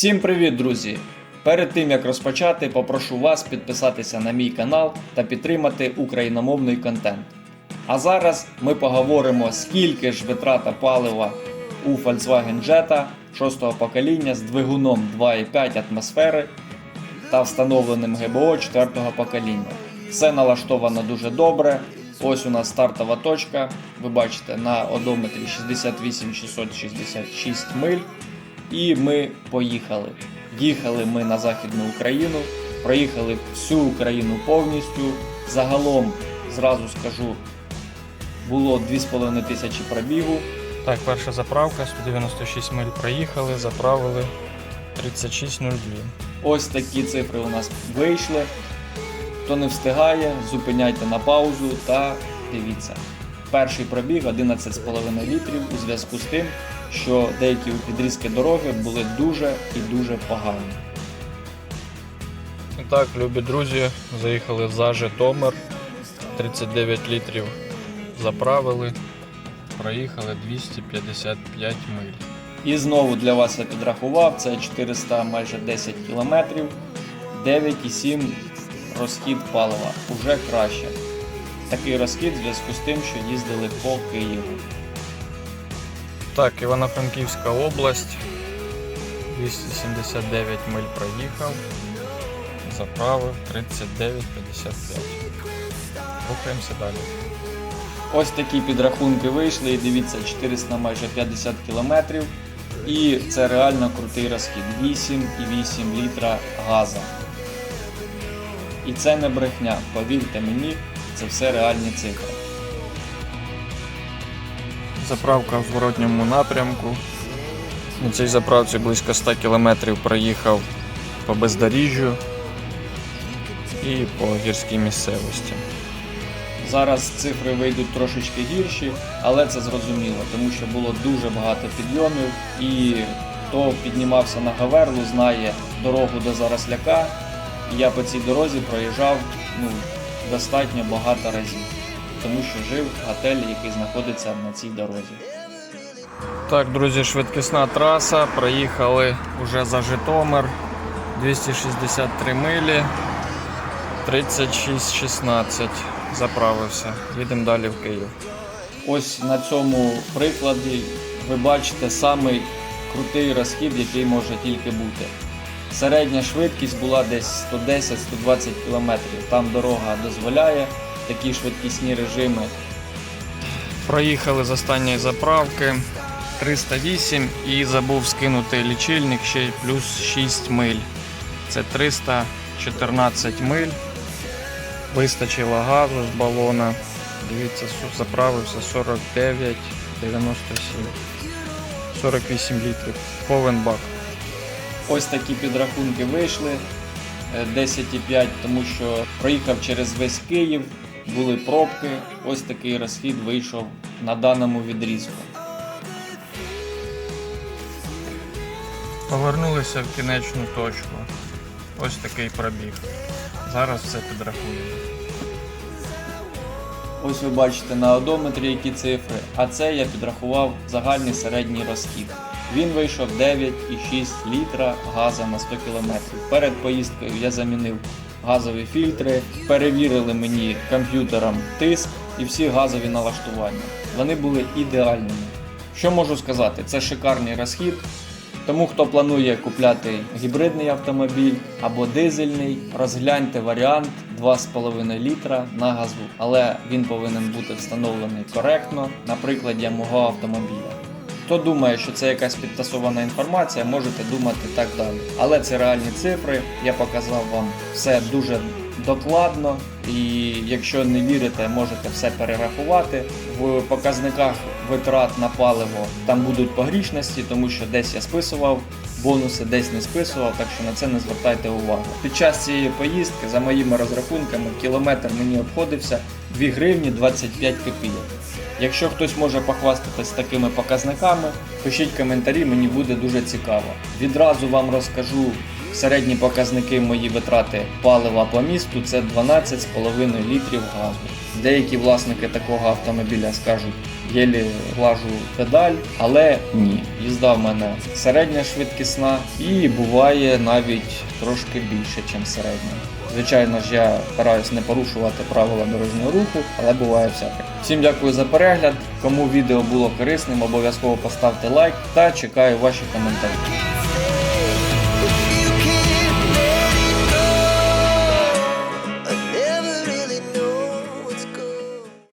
Всім привіт, друзі! Перед тим як розпочати, попрошу вас підписатися на мій канал та підтримати україномовний контент. А зараз ми поговоримо, скільки ж витрата палива у Volkswagen Jetta 6 покоління з двигуном 2,5 атмосфери та встановленим ГБО 4 покоління. Все налаштовано дуже добре. Ось у нас стартова точка. Ви бачите на одометрі 68 666 миль. І ми поїхали. Їхали ми на Західну Україну, проїхали всю Україну повністю. Загалом, зразу скажу, було 2,5 тисячі пробігу. Так, перша заправка, 196 миль проїхали, заправили 36.02. Ось такі цифри у нас вийшли. Хто не встигає, зупиняйте на паузу та дивіться. Перший пробіг 11,5 літрів у зв'язку з тим, що деякі підрізки дороги були дуже і дуже погані. І так, любі друзі, заїхали за Житомир, 39 літрів заправили, проїхали 255 миль. І знову для вас я підрахував, це 400 майже 10 кілометрів, 9,7 розхід палива. Уже краще. Такий розхід в зв'язку з тим, що їздили по Києву. Так, Івано-Франківська область, 279 миль проїхав, заправив 39,55. Рухаємося далі. Ось такі підрахунки вийшли, і дивіться, 400 майже 50 кілометрів. І це реально крутий розхід. 8,8 літра газа. І це не брехня, повірте мені, це все реальні цифри. Заправка в зворотньому напрямку. На цій заправці близько 100 км проїхав по бездоріжжю і по гірській місцевості. Зараз цифри вийдуть трошечки гірші, але це зрозуміло, тому що було дуже багато підйомів, і хто піднімався на Гаверлу, знає дорогу до Заросляка. Я по цій дорозі проїжджав ну, достатньо багато разів, тому що жив в готелі, який знаходиться на цій дорозі. Так, друзі, швидкісна траса. Проїхали уже за Житомир 263 милі, 36-16. Заправився. Їдемо далі в Київ. Ось на цьому прикладі ви бачите самий крутий розхід, який може тільки бути. Середня швидкість була десь 110-120 км. Там дорога дозволяє такі швидкісні режими. Проїхали з останньої заправки 308 і забув скинути лічильник ще плюс 6 миль. Це 314 миль. Вистачило газу з балона. Дивіться, заправився 49, 97, 48 літрів. Повен бак. Ось такі підрахунки вийшли. е, 10,5, тому що проїхав через весь Київ, були пробки. Ось такий розхід вийшов на даному відрізку. Повернулися в кінечну точку. Ось такий пробіг. Зараз все підрахуємо. Ось ви бачите на одометрі які цифри, а це я підрахував загальний середній розхід. Він вийшов 9,6 літра газу на 100 км. Перед поїздкою я замінив газові фільтри, перевірили мені комп'ютером тиск і всі газові налаштування. Вони були ідеальними. Що можу сказати? Це шикарний розхід. Тому хто планує купляти гібридний автомобіль або дизельний, розгляньте варіант 2,5 літра на газу, але він повинен бути встановлений коректно на прикладі мого автомобіля. Хто думає, що це якась підтасована інформація, можете думати так далі. Але це реальні цифри. Я показав вам все дуже докладно, і якщо не вірите, можете все перерахувати. В показниках витрат на паливо там будуть погрішності, тому що десь я списував бонуси, десь не списував, так що на це не звертайте увагу. Під час цієї поїздки, за моїми розрахунками, кілометр мені обходився 2 гривні 25 копійок. Якщо хтось може похвастатись такими показниками, пишіть коментарі, мені буде дуже цікаво. Відразу вам розкажу Середні показники мої витрати палива по місту це 12,5 літрів газу. Деякі власники такого автомобіля скажуть, єлі глажу педаль, але ні. Їзда в мене середня швидкісна і буває навіть трошки більше, ніж середня. Звичайно ж, я стараюсь не порушувати правила дорожнього руху, але буває всяке. Всім дякую за перегляд. Кому відео було корисним, обов'язково поставте лайк та чекаю ваші коментарі.